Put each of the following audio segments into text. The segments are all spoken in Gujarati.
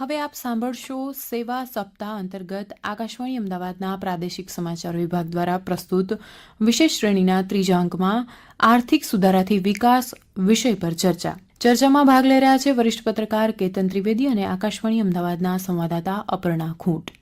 હવે આપ સાંભળશો સેવા સપ્તાહ અંતર્ગત આકાશવાણી અમદાવાદના પ્રાદેશિક સમાચાર વિભાગ દ્વારા પ્રસ્તુત વિશેષ શ્રેણીના ત્રીજા અંકમાં આર્થિક સુધારાથી વિકાસ વિષય પર ચર્ચા. ચર્ચામાં ભાગ લઈ રહ્યા છે વરિષ્ઠ પત્રકાર કેતન ત્રિવેદી અને આકાશવાણી અમદાવાદના સંવાદદાતા અપર્ણા ખૂંટ.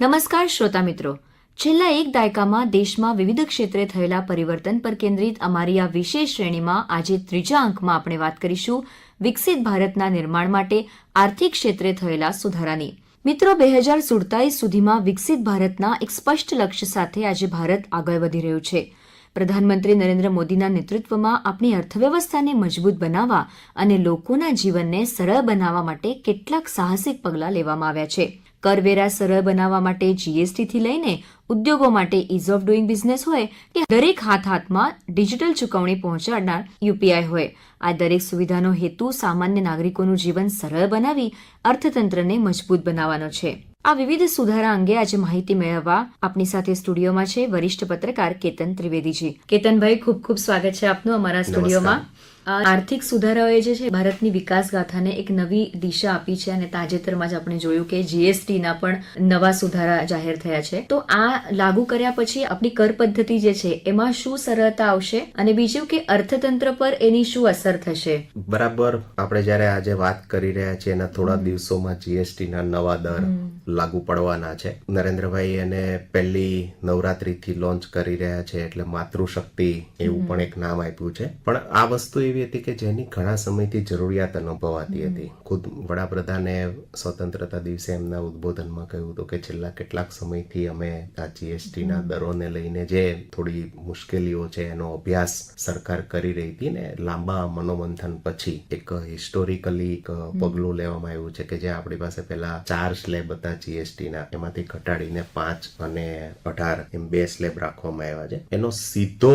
નમસ્કાર શ્રોતા મિત્રો. છેલ્લા એક દાયકામાં દેશમાં વિવિધ ક્ષેત્રે થયેલા પરિવર્તન પર કેન્દ્રિત અમારી આ વિશેષ શ્રેણીમાં આજે ત્રીજા અંકમાં આપણે વાત કરીશું વિકસિત ભારતના નિર્માણ માટે આર્થિક ક્ષેત્રે થયેલા સુધારાની. મિત્રો, બે હજાર સુડતાલીસ સુધીમાં વિકસિત ભારતના એક સ્પષ્ટ લક્ષ્ય સાથે આજે ભારત આગળ વધી રહ્યું છે. પ્રધાનમંત્રી નરેન્દ્ર મોદીના નેતૃત્વમાં આપણી અર્થવ્યવસ્થાને મજબૂત બનાવવા અને લોકોના જીવનને સરળ બનાવવા માટે કેટલાક સાહસિક પગલાં લેવામાં આવ્યા છે. કરવેરા સરળ બનાવવા માટે જીએસટીથી લઈને ઉદ્યોગો માટે ઇઝ ઓફ ડુઈંગ બિઝનેસ હોય કે દરેક હાથ હાથમાં ડિજિટલ ચૂકવણી પહોંચાડનાર યુપીઆઈ હોય. આ દરેક સુવિધાનો હેતુ સામાન્ય નાગરિકોનું જીવન સરળ બનાવી અર્થતંત્રને મજબૂત બનાવવાનો છે. આ વિવિધ સુધારા અંગે આજે માહિતી મેળવવા આપણી સાથે સ્ટુડિયોમાં છે વરિષ્ઠ પત્રકાર કેતન ત્રિવેદીજી. કેતનભાઈ ખૂબ ખૂબ સ્વાગત છે આપનું અમારા સ્ટુડિયોમાં. આ આર્થિક સુધારાઓએ જે છે ભારતની વિકાસ ગાથાને એક નવી દિશા આપી છે અને તાજેતરમાં જ આપણે જોયું કે જીએસટીના પણ નવા સુધારા જાહેર થયા છે. તો આ લાગુ કર્યા પછી આપણી કર પદ્ધતિ જે છે એમાં શું સરળતા આવશે અને બીજું કે અર્થતંત્ર પર એની શું અસર થશે? બરાબર. આપણે જ્યારે આજે વાત કરી રહ્યા છીએ એના થોડા દિવસોમાં જીએસટી ના નવા દર લાગુ પડવાના છે. નરેન્દ્રભાઈ એને પહેલી નવરાત્રીથી લોન્ચ કરી રહ્યા છે એટલે માતૃશક્તિ એવું પણ એક નામ આપ્યું છે. પણ આ વસ્તુ એવી હતી કે જેની ઘણા સમયથી જરૂરિયાત અનુભવાતી હતી. ખુદ વડાપ્રધાને સ્વતંત્રતા દિવસે એમના ઉદ્બોધનમાં કહ્યું હતું કે છેલ્લા કેટલાક સમયથી અમે આ જીએસટીના દરોને લઈને જે થોડી મુશ્કેલીઓ છે એનો અભ્યાસ સરકાર કરી રહી હતી ને લાંબા મનોમંથન પછી એક હિસ્ટોરિકલી એક પગલું લેવામાં આવ્યું છે કે જે આપણી પાસે પહેલા ચાર સ્લેબ હતા જીએસટીના એમાંથી ઘટાડીને પાંચ અને અઢાર એમ બે સ્લેબ રાખવામાં આવ્યા છે. એનો સીધો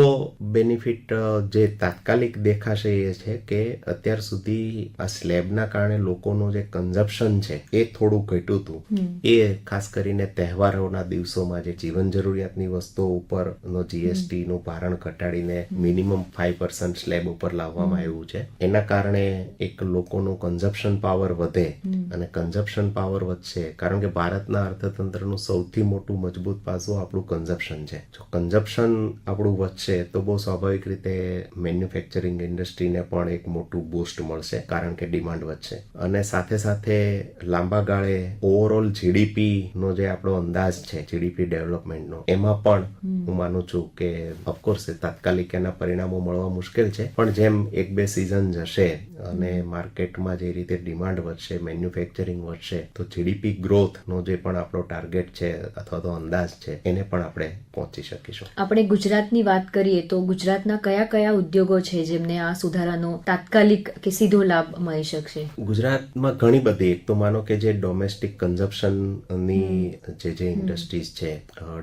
બેનિફિટ જે તાત્કાલિક દેખાશે એ છે કે અત્યાર સુધી આ સ્લેબના કારણે લોકોનું જે કન્ઝપ્શન છે એ થોડું ઘટ્યું હતું. એ ખાસ કરીને તહેવારોના દિવસોમાં જે જીવન જરૂરિયાતની વસ્તુઓ ઉપર નો જીએસટી નું ભારણ ઘટાડીને મિનિમમ ફાઈવ પર્સન્ટ સ્લેબ ઉપર લાવવામાં આવ્યું છે. એના કારણે એક લોકોનું કન્ઝપ્શન પાવર વધે અને કન્ઝપ્શન પાવર વધશે કારણ કે ભારતના અર્થતંત્રનું સૌથી મોટું મજબૂત પાસું આપણું કન્ઝપ્શન છે. જો કન્ઝપ્શન આપણું વધશે તો બહુ સ્વાભાવિક રીતે મેન્યુફેક્ચરિંગ ઇન્ડસ્ટ્રીને પણ એક મોટું બૂસ્ટ મળશે કારણ કે ડિમાન્ડ વધશે. અને સાથે સાથે લાંબા ગાળે ઓવરઓલ જીડીપી નો જે આપણો અંદાજ છે જીડીપી ડેવલપમેન્ટનો એમાં પણ હું માનું છું કે ઓફકોર્સ તાત્કાલિક એના પરિણામો મળવા મુશ્કેલ છે. પણ જેમ એક બે સિઝન જશે અને માર્કેટમાં જે રીતે ડિમાન્ડ વધશે મેન્યુફેક્ચરિંગ વધશે તો જીડીપી ગ્રોથ નો જે પણ આપણો ટાર્ગેટ છે અથવા તો અંદાજ છે એને પણ આપણે પહોંચી શકીશું. આપણે ગુજરાતની વાત કરીએ તો ગુજરાતના કયા કયા ઉદ્યોગો છે જેમને આ સુધારાનો તાત્કાલિક કે સીધો લાભ મળી શકશે? ગુજરાતમાં ઘણી બધી એક તો માનો કે જે ડોમેસ્ટિક કન્ઝપ્શનની જે જે ઇન્ડસ્ટ્રીઝ છે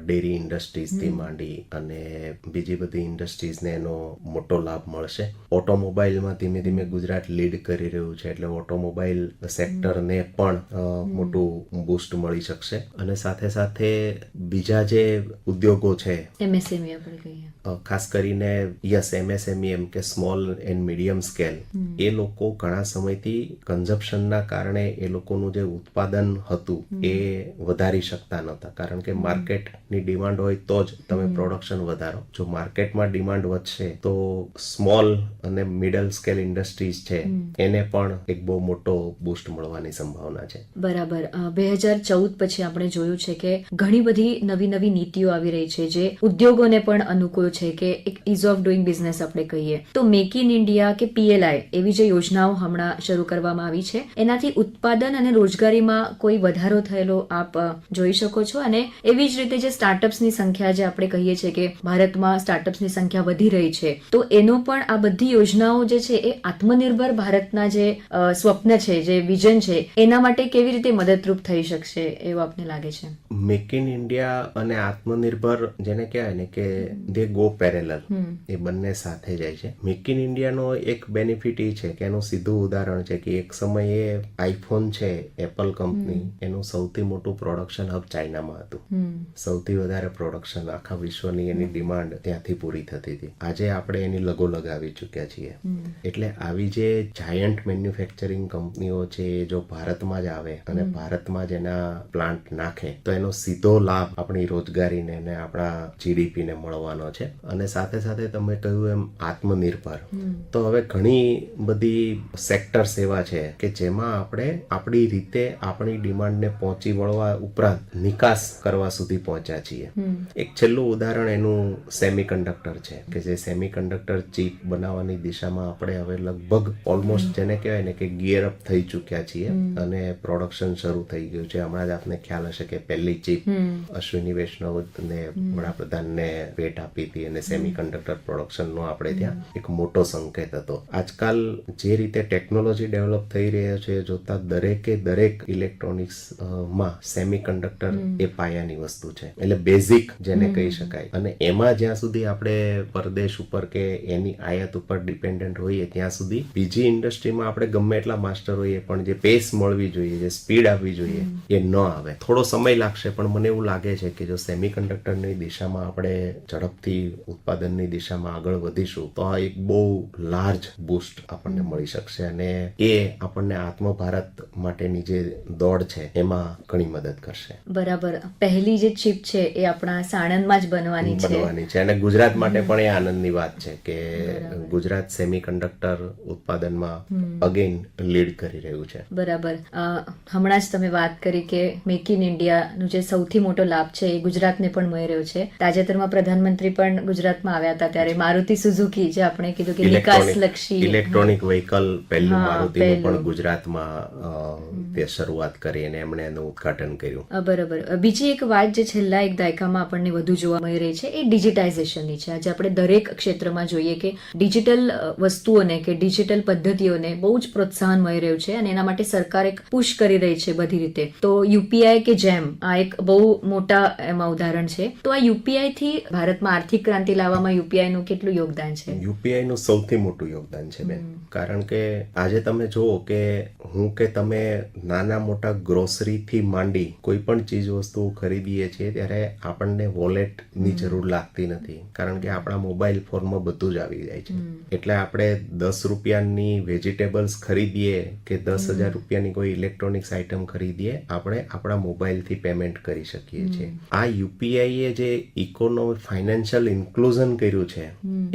ડેરી ઇન્ડસ્ટ્રીઝથી માંડી અને બીજી બધી ઇન્ડસ્ટ્રીઝને એનો મોટો લાભ મળશે. ઓટોમોબાઈલમાં ધીમે ધીમે ગુજરાત લીડ કરી રહ્યું છે એટલે ઓટોમોબાઈલ સેક્ટરને પણ મોટું બૂસ્ટ મળી શકશે. અને સાથે સાથે બીજા જે ઉદ્યોગો છે અ, ખાસ કરીને યસ એમએસએમઈ એમ કે સ્મોલ એન્ડ મીડિયમ સ્કેલ એ લોકો ઘણા સમયથી કન્ઝપ્શનના કારણે એ લોકોનું જે ઉત્પાદન હતું એ વધારી શકતા નહોતા. કારણ કે માર્કેટની ડિમાન્ડ હોય તો જ તમે પ્રોડક્શન વધારો. જો માર્કેટમાં ડિમાન્ડ વધશે તો સ્મોલ અને મિડલ સ્કેલ ઇન્ડસ્ટ્રીઝ છે એને પણ એક બહુ મોટો બૂસ્ટ મળવાની સંભાવના છે. બરાબર. બે હજાર ચૌદ પછી આપણે જોયું છે કે ઘણી બધી નવી નવી નીતિઓ આવી રહી છે જે ઉદ્યોગોને પણ અનુકૂળ છે કે એક ઇઝ ઓફ ડુઈંગ બિઝનેસ આપણે કહીએ. તો મેક ઇન ઇન્ડિયા કે પીએલઆઈ એવી જે યોજનાઓ હમણાં શરૂ કરવામાં આવી છે એનાથી ઉત્પાદન અને રોજગારીમાં કોઈ વધારો થયેલો આપ જોઈ શકો છો. અને એવી જ રીતે જે સ્ટાર્ટઅપ્સની સંખ્યા જે આપણે કહીએ છીએ કે ભારતમાં સ્ટાર્ટઅપ્સની સંખ્યા વધી રહી છે તો એનો પણ આ બધી યોજનાઓ જે છે એ આત્મનિર્ભર ભારતના જે સ્વપ્ન છે જે વિઝન છે એના માટે કેવી રીતે મદદરૂપ થઈ શકશે એવું આપને લાગે છે? મેક ઇન ઇન્ડિયા અને આત્મનિર્ભર જેને કહેવાય ને કે દે ગો પેરેલલ એ બંને સાથે જાય છે. મેક ઇન ઇન્ડિયાનો એક બેનિફિટ એ છે કે એનું સીધું ઉદાહરણ છે કે એક સમયે આઈફોન છે એપલ કંપની એનું સૌથી મોટું પ્રોડક્શન હબ ચાઇનામાં હતું. સૌથી વધારે પ્રોડક્શન આખા વિશ્વની એની ડિમાન્ડ ત્યાંથી પૂરી થતી હતી. આજે આપણે એની લગો લગાવી ચૂક્યા છીએ. એટલે આવી જે જાયન્ટ મેન્યુફેક્ચરિંગ કંપનીઓ છે એ જો ભારતમાં જ આવે અને ભારતમાં જ એના પ્લાન્ટ નાખે તો એનો સીધો લાભ આપણી રોજગારીને અને આપણા જીડીપી ને મળવાનો છે. અને સાથે સાથે તમે કહ્યું એમ આત્મનિર્ભર. તો હવે ઘણી બધી સેક્ટર્સ એવા છે કે જેમાં આપણે આપણી રીતે આપણી ડિમાન્ડને પહોંચી વળવા ઉપરાંત નિકાસ કરવા સુધી પહોંચ્યા છીએ. એક છેલ્લું ઉદાહરણ એનું સેમી છે કે જે સેમી ચીપ બનાવવાની દિશામાં આપણે હવે લગભગ ઓલમોસ્ટ જેને કહેવાય ને કે ગિયર અપ થઈ ચૂક્યા છીએ અને પ્રોડક્શન શરૂ થઈ ગયું છે. હમણાં જ આપને ખ્યાલ હશે કે પહેલી ચીપ અશ્વિની વૈષ્ણવ ને વડાપ્રધાનને ભેટ આપી હતી અને સેમિકન્ડક્ટર પ્રોડક્શનનો આપણે ત્યાં એક મોટો સંકેત હતો. આજકાલ જે રીતે ટેકનોલોજી ડેવલપ થઈ રહ્યો છે જોતા દરેકે દરેક ઇલેક્ટ્રોનિક્સમાં સેમી કન્ડક્ટર એ પાયાની વસ્તુ છે. એટલે બેઝિક જેને કહી શકાય. અને એમાં જ્યાં સુધી આપણે પરદેશ ઉપર કે એની આયાત ઉપર ડિપેન્ડન્ટ હોઈએ ત્યાં સુધી બીજી ઇન્ડસ્ટ્રીમાં આપણે ગમે એટલા માસ્ટર હોઈએ પણ જે પેસ મળવી જોઈએ જે સ્પીડ આવવી જોઈએ એ ન આવે. થોડો સમય લાગશે પણ મને એવું લાગે છે કે જો સેમી કન્ડક્ટરની દિશામાં આપણે ઝડપથી ઉત્પાદનની દિશામાં આગળ વધીશું તો આ એક બહુ લાર્જ બુસ્ટ આપણને મળી શકશે અને એ આપણને આત્મભારત માટેની જે દોડ છે એમાં ઘણી મદદ કરશે. બરાબર. પહેલી જે ચીપ છે એ આપણા સાણંદમાં જ બનવાની છે. બનવાની છે અને ગુજરાત માટે પણ એ આનંદની વાત છે કે ગુજરાત સેમીકન્ડક્ટર ઉત્પાદનમાં અગેન લીડ કરી રહ્યું છે. બરાબર. હમણાં જ તમે વાત કરી કે મેક ઇન ઇન્ડિયાનો જે સૌથી મોટો લાભ છે એ ગુજરાતને પણ મળી રહ્યો છે. તાજેતરમાં પ્રધાનમંત્રી પણ ગુજરાતમાં આવ્યા હતા ત્યારે મારુતિ સુઝુકી જે આપણે કીધું કે નિકાસ ઇલેક્ટ્રોનિક વ્હીકલ પહેલું મારુતિનું પણ ગુજરાતમાં તે શરૂઆત કરી અને એમણે એનું ઉદ્ઘાટન કર્યું. બરાબર. બીજી એક વાત જે છેલ્લા એક દાયકામાં આપણને વધુ જોવા મળી રહી છે એ ડિજિટાઇઝેશનની છે. આજે આપણે દરેક ક્ષેત્રમાં જોઈએ કે ડિજિટલ વસ્તુઓને કે ડિજિટલ પદ્ધતિઓને બહુ જ પ્રોત્સાહન મળી રહ્યું છે અને એના માટે સરકાર એક પુશ કરી રહી છે બધી રીતે. તો યુપીઆઈ કે જેમ આ એક બહુ મોટા એમાં ઉદાહરણ છે. તો આ યુપીઆઈ થી ભારતમાં આર્થિક ક્રાંતિ લાવવામાં યુપીઆઈ નું કેટલું યોગદાન છે? યુપીઆઈ નું સૌથી મોટું યોગદાન છે બેન. કારણ કે આજે તમે જુઓ કે હું કે તમે નાના મોટા ગ્રોસરીથી માંડી કોઈ પણ ચીજ વસ્તુ ખરીદીએ છીએ ત્યારે આપણને વોલેટની જરૂર લાગતી નથી. કારણ કે આપણા મોબાઈલ ફોનમાં બધું જ આવી જાય છે. એટલે આપણે દસ રૂપિયાની વેજીટેબલ્સ ખરીદીએ કે દસ હજાર રૂપિયાની કોઈ ઇલેક્ટ્રોનિક્સ આઇટમ ખરીદીએ આપણે આપણા મોબાઈલથી પેમેન્ટ કરી શકીએ છીએ. આ યુપીઆઈ એ જે ઇકોનોમી ફાઇનાન્શિયલ ઇન્ક્લુઝન કર્યું છે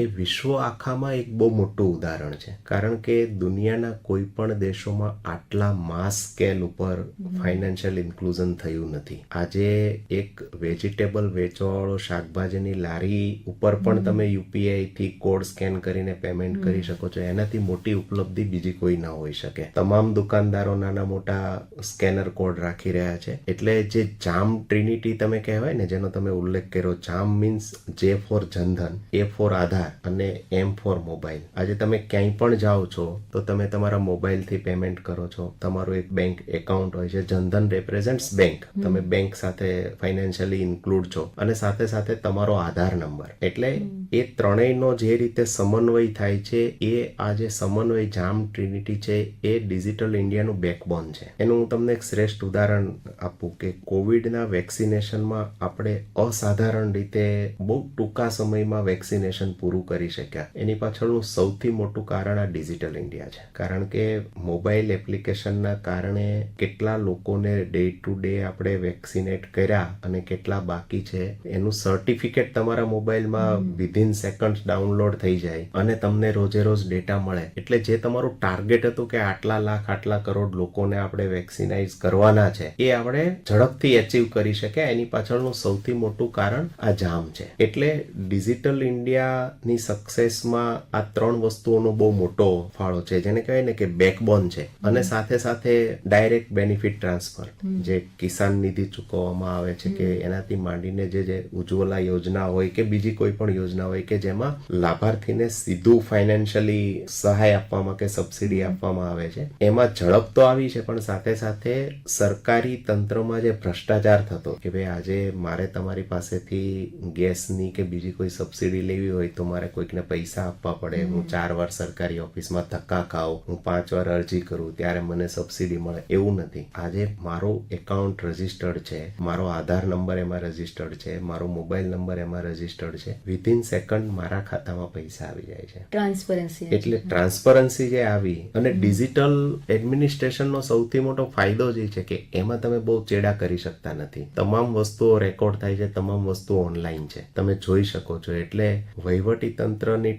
એ વિશ્વ આખામાં એક બહુ મોટું ઉદાહરણ છે. કારણ કે દુનિયાના કોઈ પણ દેશોમાં આટલા માસ સ્કેલ ઉપર ફાઇનાન્શિયલ ઇન્ક્લુઝન થયું નથી. આજે એક વેજીટેબલ વેચવાવાળો શાકભાજીની લારી ઉપર પણ તમે યુપીઆઈ થી કોડ સ્કેન કરીને પેમેન્ટ કરી શકો છો. એનાથી મોટી ઉપલબ્ધિ બીજી કોઈ ના હોઈ શકે. તમામ દુકાનદારો નાના મોટા સ્કેનર કોડ રાખી રહ્યા છે. એટલે જે જામ ટ્રિનિટી તમે કહેવાય ને જેનો તમે ઉલ્લેખ કર્યો જામ મીન્સ જે for Jan Dhan A for Aadhaar અને એમ ફોર મોબાઈલ. આજે તમે ક્યાંય પણ જાઓ છો તો તમે તમારા મોબાઈલથી પેમેન્ટ કરો છો. તમારું એક બેંક એકાઉન્ટ હોય છે જનધન રેપ્રેઝેન્ટ્સ બેંક તમે બેંક સાથે ફાઇનાન્શિયલી ઇન્ક્લુડ છો. અને સાથે સાથે તમારો આધાર નંબર એટલે એ ત્રણેયનો જે રીતે સમન્વય થાય છે એ આ જે સમન્વય જામ ટ્રિનિટી છે એ ડિજિટલ ઇન્ડિયાનું બેકબોન છે. એનું હું તમને એક શ્રેષ્ઠ ઉદાહરણ આપું કે કોવિડના વેક્સિનેશનમાં આપણે અસાધારણ રીતે બહુ ટૂંકા સમયમાં વેક્સિનેશન પૂરું કરી શક્યા. એની પાછળનું સૌથી મોટું કારણ આ ડિજિટલ ઇન્ડિયા છે. કારણ કે મોબાઈલ એપ્લિકેશનના કારણે કેટલા લોકોને ડે ટુ ડે આપણે વેક્સિનેટ કર્યા અને કેટલા બાકી છે એનું સર્ટિફિકેટ તમારા મોબાઈલમાં વિધિન સેકન્ડ ડાઉનલોડ થઈ જાય અને તમને રોજે રોજ ડેટા મળે. એટલે જે તમારું ટાર્ગેટ હતું કે આટલા લાખ આટલા કરોડ લોકોને આપણે વેક્સિનાઇઝ કરવાના છે એ આપણે ઝડપથી એચીવ કરી શકે એની પાછળનું સૌથી મોટું કારણ આ જામ છે. એટલે ડિજિટલ ઇન્ડિયાની સક્સેસમાં આ ત્રણ વસ્તુઓનો બહુ મોટો ફાળો છે, જેને કહેવાય ને કે બેકબોન છે. અને સાથે સાથે ડાયરેક્ટ બેનિફિટ ટ્રાન્સફર જે કિસાન નિધિ ચૂકવવામાં આવે છે કે એનાથી માંડીને જે જે ઉજ્જવલા યોજના હોય કે બીજી કોઈ પણ યોજના હોય કે જેમાં લાભાર્થીને સીધું ફાઇનાન્શિયલી સહાય આપવામાં કે સબસિડી આપવામાં આવે છે. એમાં ઝડપ તો આવી છે, પણ સાથે સાથે સરકારી તંત્રમાં જે ભ્રષ્ટાચાર થતો કે ભાઈ આજે મારે તમારી પાસેથી ગેસની કે બીજી કોઈ સબસિડી લેવી હોય તો મારે કોઈકને પૈસા આપવા પડે હું ચાર વાર સરકારી ઓફિસમાં ધક્કા ખાઉં હું પાંચ વાર અરજી કરું ત્યારે મને સબસિડી મળે એવું નથી. આજે મારો એકાઉન્ટ રજિસ્ટર્ડ છે મારો આધાર નંબર એમાં રજિસ્ટર્ડ છે મારો મોબાઈલ નંબર એમાં રજિસ્ટર્ડ છે. વિધિન સેકન્ડ મારા ખાતામાં પૈસા આવી જાય છે. ટ્રાન્સપરન્સી એટલે ટ્રાન્સપરન્સી જે આવી અને ડિજિટલ એડમિનિસ્ટ્રેશનનો સૌથી મોટો ફાયદો જે છે કે એમાં તમે બહુ ચેડા કરી શકતા નથી. તમામ વસ્તુઓ રેકોર્ડ થાય છે તમામ વસ્તુઓ ઓનલાઈન છે. તમે જોઈ શકો છો. એટલે વહીવટી તંત્રની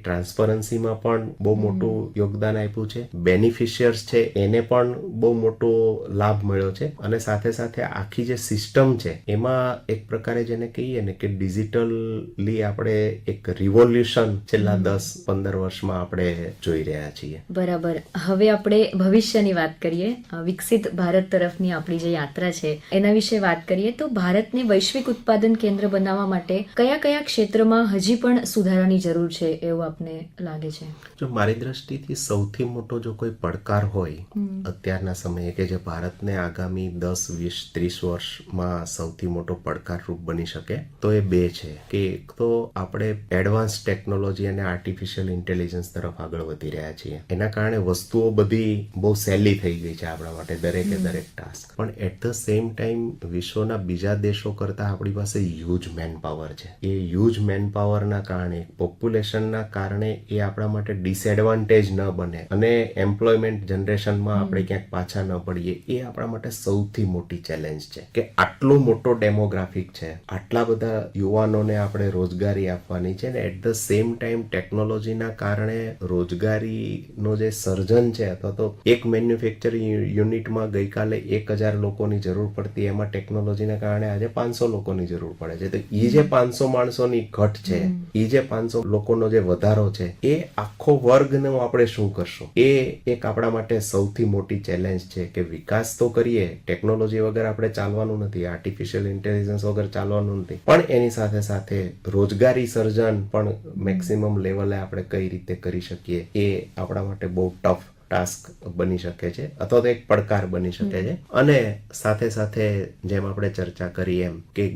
ટ્રાન્સપરન્સીમાં પણ બહુ મોટું યોગદાન આપ્યું છે. બેનિફિશિયર્સ છે એને પણ બહુ મોટો લાભ મળ્યો છે. અને સાથે સાથે આખી જે સિસ્ટમ છે એમાં એક પ્રકારે જેને કહીએ ને કે ડિજિટલી આપણે એક રિવોલ્યુશન છેલ્લા દસ પંદર વર્ષમાં આપણે જોઈ રહ્યા છીએ. બરાબર. હવે આપણે ભવિષ્યની વાત કરીએ. વિકસિત ભારત તરફની આપણી જે યાત્રા છે એના વિશે વાત કરીએ તો ભારતને વૈશ્વિક ઉત્પાદન કેન્દ્ર બનાવવા માટે કયા કયા ક્ષેત્રમાં હજી પણ સુધારાની જરૂર છે એવું આપને લાગે છે. જો મારી દ્રષ્ટિથી સૌથી મોટો જો કોઈ પડકાર હોય અત્યારના સમયે કે જે ભારતને આગામી દસ વીસ ત્રીસ વર્ષમાં સૌથી મોટો પડકારરૂપ બની શકે તો એ બે છે. કે એક તો આપણે એડવાન્સ ટેકનોલોજી અને આર્ટિફિશિયલ ઇન્ટેલિજન્સ તરફ આગળ વધી રહ્યા છીએ. એના કારણે વસ્તુઓ બધી બહુ સહેલી થઈ ગઈ છે આપણા માટે દરેકે દરેક ટાસ્ક પણ એટ ધ સેમ ટાઈમ વિશ્વના બીજા દેશો કરતા આપણી પાસે હ્યુજ મેન પાવર છે. એ હ્યુજ મેન પાવરના કારણે પોપ્યુલેશનના કારણે એ આપણા માટે ડિસએડવાન્ટેજ ન બને અને એમ્પ્લોયમેન્ટ જનરેશનમાં આપણે ક્યાંક પાછા ન પડીએ એ આપણા માટે સૌથી મોટી ચેલેન્જ છે. કે આટલો મોટો ડેમોગ્રાફિક છે આટલા બધા યુવાનોને આપણે રોજગારી આપવાની છે ને એટ ધ સેમ ટાઈમ ટેકનોલોજીના કારણે રોજગારીનો જે સર્જન છે અથવા તો એક મેન્યુફેક્ચરિંગ યુનિટમાં ગઈકાલે એક હજાર લોકોની જરૂર પડતી એમાં ટેકનોલોજીના કારણે આજે પાંચસો લોકોની જરૂર પડે છે. તો એ જે પાંચસો માણસોની ઘટ છે એ જે પાંચસો લોકોનો જે વધારો છે એ આખો વર્ગનો આપણે શું કરશું? એ એક આપણા માટે સૌથી મોટી ચેલેન્જ છે કે વિકાસ તો કરીએ ટેકનોલોજી વગર આપણે ચાલવાનું નથી આર્ટિફિશિયલ ઇન્ટેલિજન્સ વગર ચાલવાનું નથી. પણ એની સાથે સાથે રોજગારી સર્જન પણ મેક્સિમમ લેવલે આપણે કઈ રીતે કરી શકીએ એ આપણા માટે બહુ ટફ ટાસ્ક બની શકે છે અથવા તો એક પડકાર બની શકે છે. અને સાથે સાથે જેમ આપણે ચર્ચા કરી એમ કે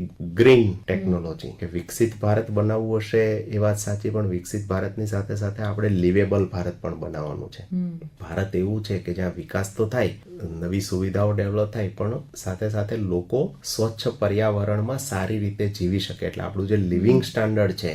ગ્રીન ટેકનોલોજી કે વિકસિત ભારત બનાવવું હશે એ વાત સાચી પણ વિકસિત ભારતની સાથે સાથે આપણે લિવેબલ ભારત પણ બનાવવાનું છે. ભારત એવું છે કે જ્યાં વિકાસ તો થાય નવી સુવિધાઓ ડેવલપ થાય પણ સાથે સાથે લોકો સ્વચ્છ પર્યાવરણમાં સારી રીતે જીવી શકે. એટલે આપણું જે લિવિંગ સ્ટાન્ડર્ડ છે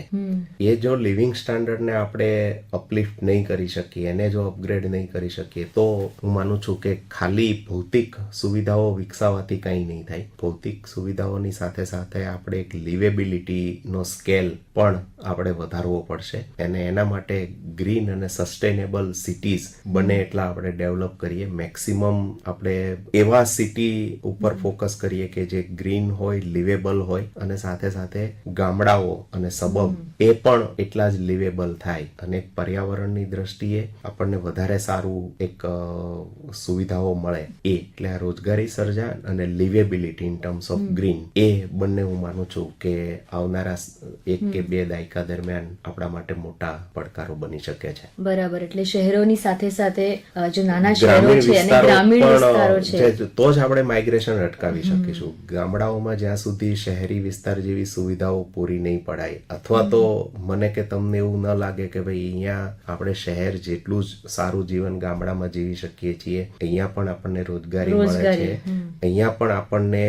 એ જો લિવિંગ સ્ટાન્ડર્ડને આપણે અપલિફ્ટ નહીં કરી શકીએ એને જો અપગ્રેડ નહીં કરી શકીએ. તો હું માનું છું કે ખાલી ભૌતિક સુવિધાઓ વિકસાવવાથી કંઈ નહીં થાય. ભૌતિક સુવિધાઓની સાથે સાથે આપણે એક લિવેબિલિટીનો સ્કેલ પણ આપણે વધારવો પડશે. અને એના માટે ગ્રીન અને સસ્ટેનેબલ સિટીઝ બને એટલા આપણે ડેવલપ કરીએ. મેક્સિમમ આપણે એવા સિટી ઉપર ફોકસ કરીએ કે જે ગ્રીન હોય લિવેબલ હોય અને સાથે સાથે ગામડાઓ અને સબબ એ પણ એટલા જ લિવેબલ થાય. અને પર્યાવરણની દ્રષ્ટિએ આપણને વધારે સારું એક સુવિધાઓ મળે. એ એટલે આ રોજગારી સર્જન અને liveability in terms of green. એ બંને હું માનું છું કે આવનારા એક કે બે દાયકા દરમિયાન આપણા માટે મોટા પડકારો બની શકે છે. બરાબર એટલે શહેરોની સાથે સાથે જે નાના શહેરો છે અને ગ્રામીણ વિસ્તારો છે. તો જ આપણે માઇગ્રેશન અટકાવી શકીશું. ગામડાઓમાં જ્યાં સુધી શહેરી વિસ્તાર જેવી સુવિધાઓ પૂરી નહીં પડાય અથવા તો મને કે તમને એવું ન લાગે કે ભાઈ અહીંયા આપણે શહેર જેટલું જ સારું જીવન ગામડામાં જીવી શકીએ છીએ અહીંયા પણ આપણને રોજગારી મળે છે. અહીંયા પણ આપણને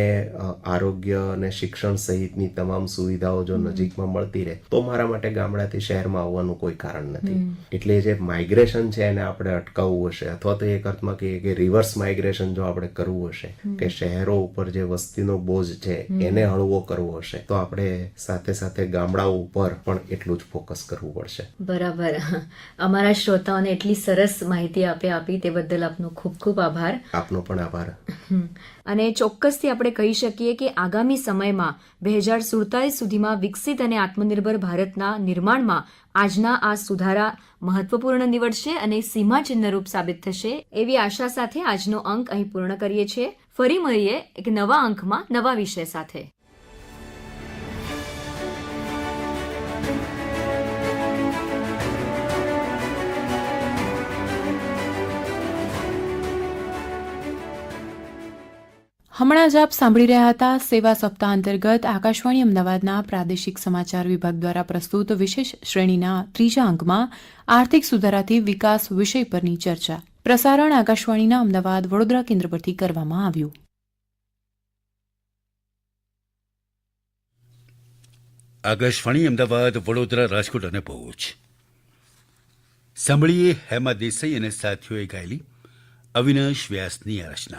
આરોગ્ય અને શિક્ષણ સહિતની તમામ સુવિધાઓ જો નજીકમાં મળતી રહે તો મારા માટે ગામડાથી શહેરમાં આવવાનું કોઈ કારણ નથી. એટલે જે માઇગ્રેશન છે એને આપણે અટકાવવું હશે અથવા તો એક અર્થમાં કહીએ કે રિવર્સ માઇગ્રેશન જો આપણે કરવું હશે કે શહેરો ઉપર જે વસ્તીનો બોજ છે એને હળવો કરવો હશે તો આપણે સાથે સાથે ગામડાઓ ઉપર પણ એટલું જ ફોકસ કરવું પડશે. બરાબર. અમારા શ્રોતાઓને એટલી સરસ માહિતી આપે આપી તે બદલ આપનો ખૂબ ખૂબ આભાર. આપનો પણ આભાર. અને ચોક્કસથી આપણે કહી શકીએ કે આગામી સમયમાં બે હજાર સુડતાલીસ સુધીમાં વિકસિત અને આત્મનિર્ભર ભારતના નિર્માણમાં આજના આ સુધારા મહત્વપૂર્ણ નીવડશે અને સીમાચિહ્નરૂપ સાબિત થશે એવી આશા સાથે આજનો અંક અહીં પૂર્ણ કરીએ છીએ. ફરી મળીએ એક નવા અંકમાં નવા વિષય સાથે. હમણાં જ આપ સાંભળી રહ્યા હતા સેવા સપ્તાહ અંતર્ગત આકાશવાણી અમદાવાદના પ્રાદેશિક સમાચાર વિભાગ દ્વારા પ્રસ્તુત વિશેષ શ્રેણીના ત્રીજા અંકમાં આર્થિક સુધારાથી વિકાસ વિષય પરની ચર્ચા. પ્રસારણ આકાશવાણીના અમદાવાદ વડોદરા કેન્દ્ર પરથી કરવામાં આવ્યું. આકાશવાણી અમદાવાદ વડોદરા, રાજકોટ અને ભુજ. સાંભળીએ હેમા દેસાઈ અને સાથીઓએ ગાયેલી અવિનાશ વ્યાસની રચના